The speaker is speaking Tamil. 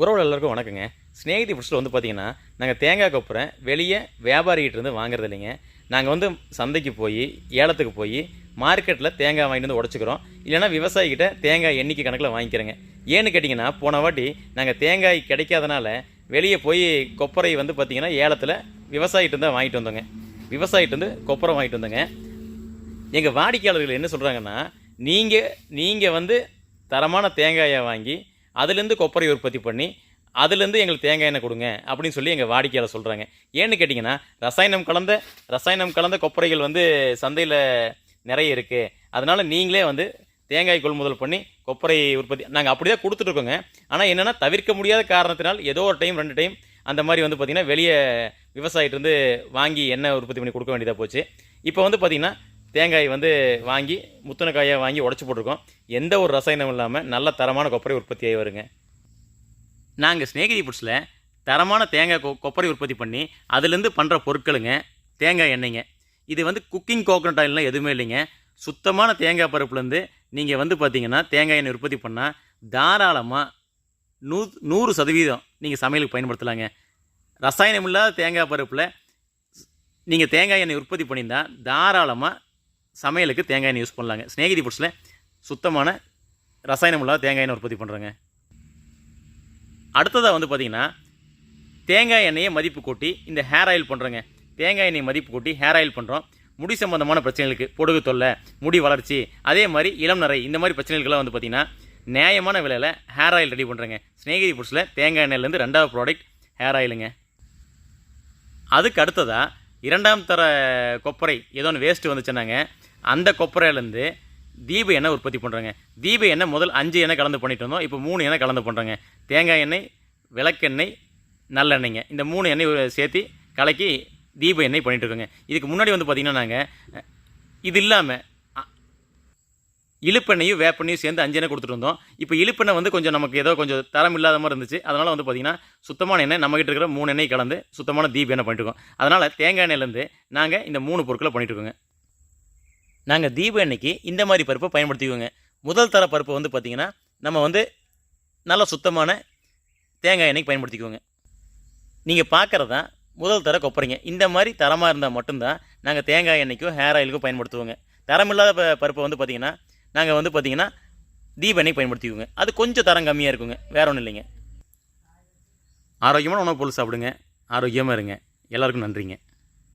உறவுகள் எல்லாருக்கும் வணக்கங்க. ஸ்நேகிதி ஃபுட்ஸில் வந்து பார்த்தீங்கன்னா நாங்கள் தேங்காய் கொப்புரை வெளியே வியாபாரிகிட்டிருந்து வாங்குறது இல்லைங்க. நாங்கள் வந்து சந்தைக்கு போய் ஏலத்துக்கு போய் மார்க்கெட்டில் தேங்காய் வாங்கிட்டு வந்து உடச்சிக்கிறோம். இல்லைன்னா விவசாயிக்கிட்ட தேங்காய் எண்ணிக்கை கணக்கில் வாங்கிக்கிறேங்க. ஏன்னு கேட்டிங்கன்னா போன வாட்டி நாங்கள் தேங்காய் கிடைக்காதனால வெளியே போய் கொப்பரை வந்து பார்த்திங்கன்னா ஏலத்தில் விவசாயிகிட்ட தான் வாங்கிட்டு வந்தோங்க. விவசாயிகிட்ட வந்து கொப்பரை வாங்கிட்டு வந்தோங்க. எங்கள் வாடிக்கையாளர்கள் என்ன சொல்கிறாங்கன்னா நீங்கள் நீங்கள் வந்து தரமான தேங்காயை வாங்கி அதுலேருந்து கொப்பரை உற்பத்தி பண்ணி அதுலேருந்து எங்களுக்கு தேங்காய் எண்ணெய் கொடுங்க அப்படின்னு சொல்லி எங்கள் வாடிக்கையாளர் சொல்கிறாங்க ஏன்னு கேட்டிங்கன்னா ரசாயனம் கலந்த ரசாயனம் கலந்த கொப்பரைகள் வந்து சந்தையில் நிறைய இருக்குது அதனால் நீங்களே வந்து தேங்காய் கொள்முதல் பண்ணி கொப்பரை உற்பத்தி நாங்கள் அப்படி தான் கொடுத்துட்ருக்கோங்க. ஆனால் என்னென்னா தவிர்க்க முடியாத காரணத்தினால் ஏதோ ஒரு டைம் ரெண்டு டைம் அந்த மாதிரி வந்து பார்த்திங்கன்னா வெளியே விவசாயிட்டிருந்து வாங்கி எண்ணெய் உற்பத்தி பண்ணி கொடுக்க வேண்டியதாக போச்சு. இப்போ வந்து பார்த்திங்கன்னா தேங்காய் வந்து வாங்கி முத்தின காயை வாங்கி உடச்சி போட்டிருக்கோம். எந்த ஒரு ரசாயனம் இல்லாமல் நல்ல தரமான கொப்பரை உற்பத்தி ஆகி வருங்க. நாங்கள் ஸ்நேகிதி ஃபுட்ஸில் தரமான தேங்காய் கொ- கொப்பரை உற்பத்தி பண்ணி அதுலேருந்து பண்ணுற பொருட்களுங்க தேங்காய் எண்ணெய்ங்க. இது வந்து குக்கிங் கோகோனட் ஆயில்லாம் எதுவுமே இல்லைங்க. சுத்தமான தேங்காய் பருப்புலேருந்து நீங்கள் வந்து பார்த்தீங்கன்னா தேங்காய் எண்ணெய் உற்பத்தி பண்ணால் தாராளமாக நூ நூறு சதவீதம் நீங்கள் சமையலுக்கு பயன்படுத்தலாங்க. ரசாயனம் இல்லாத தேங்காய் பருப்பில் நீங்கள் தேங்காய் எண்ணெய் உற்பத்தி பண்ணியிருந்தால் தாராளமாக சமையலுக்கு தேங்காய் எண்ணெய் யூஸ் பண்ணலாங்க. ஸ்நேகிதி ஃபுட்ஸில் சுத்தமான ரசாயனம் இல்லாத தேங்காய் எண்ணெய் உற்பத்தி பண்ணுறோங்க அடுத்ததாக வந்து பார்த்தீங்கன்னா தேங்காய் எண்ணெயை மதிப்பு கூட்டி இந்த ஹேர் ஆயில் பண்ணுறோங்க தேங்காய் எண்ணெய் மதிப்பு கூட்டி ஹேர் ஆயில் பண்ணுறோம் முடி சம்பந்தமான பிரச்சனைகளுக்கு பொடுகு தொல்லை முடி வளர்ச்சி அதே மாதிரி இளம் நிறை இந்த மாதிரி பிரச்சனைகளுக்கெல்லாம் வந்து பார்த்தீங்கன்னா நியாயமான விலையில் ஹேர் ஆயில் ரெடி பண்ணுறேங்க ஸ்நேகிதி ஃபுட்ஸில் தேங்காய் எண்ணெயிலேருந்து ரெண்டாவது ப்ராடக்ட் ஹேர் ஆயிலுங்க அதுக்கு அடுத்ததாக இரண்டாம் தர கொப்பரை ஏதோ ஒன்று வேஸ்ட்டு வந்துச்சுன்னாங்க அந்த கொப்பரையிலேருந்து தீப எண்ணெய் உற்பத்தி பண்ணுறோங்க தீப எண்ணெய் முதல் அஞ்சு எண்ணெய் கலந்து பண்ணிட்டு இருந்தோம். இப்போ மூணு எண்ணெய் கலந்து பண்ணுறோங்க தேங்காய் எண்ணெய் விளக்கெண்ணெய் நல்லெண்ணெய்ங்க. இந்த மூணு எண்ணெய் சேர்த்து கலக்கி தீப எண்ணெய் பண்ணிகிட்ருக்கோங்க இருக்கோங்க. இதுக்கு முன்னாடி வந்து பார்த்திங்கன்னா நாங்கள் இது இல்லாமல் இழுப்பெண்ணையும் வேப்பெண்ணையும் சேர்ந்து அஞ்சு எண்ணெய் கொடுத்துட்டு இருந்தோம் இப்போ இழுப்பெண்ணெய் வந்து கொஞ்சம் நமக்கு ஏதோ கொஞ்சம் தரம் இல்லாத மாதிரி இருந்துச்சு. அதனால் வந்து பார்த்திங்கன்னா சுத்தமான எண்ணெய் நம்மகிட்ட இருக்கிற மூணு எண்ணெய் கலந்து சுத்தமான தீப எண்ணெய் பண்ணிட்டுருக்கோம் அதனால் தேங்காய் எண்ணெயிலேருந்து நாங்கள் இந்த மூணு பொருட்களை பண்ணிட்டுருக்கோங்க நாங்கள் தீப எண்ணெய்க்கு இந்த மாதிரி பருப்பை பயன்படுத்திக்குவோங்க முதல் தர பருப்பை வந்து பார்த்திங்கன்னா நம்ம வந்து நல்ல சுத்தமான தேங்காய் எண்ணெய்க்கு பயன்படுத்திக்குவோங்க நீங்கள் பார்க்குறது தான் முதல் தர கொப்பரைங்க. இந்த மாதிரி தரமாக இருந்தால் மட்டும்தான் நாங்கள் தேங்காய் எண்ணெய்க்கும் ஹேர் ஆயிலுக்கும் பயன்படுத்துவோங்க. தரமில்லாத ப பருப்பை வந்து பார்த்திங்கன்னா நாங்கள் வந்து பார்த்திங்கன்னா தீப எண்ணெய் பயன்படுத்திக்குவோங்க அது கொஞ்சம் தரம் கம்மியாக இருக்குங்க. வேற ஒன்றும் இல்லைங்க. ஆரோக்கியமான உணவு பொருள் சாப்பிடுங்க. ஆரோக்கியமாக இருங்க. எல்லாருக்கும் நன்றிங்க.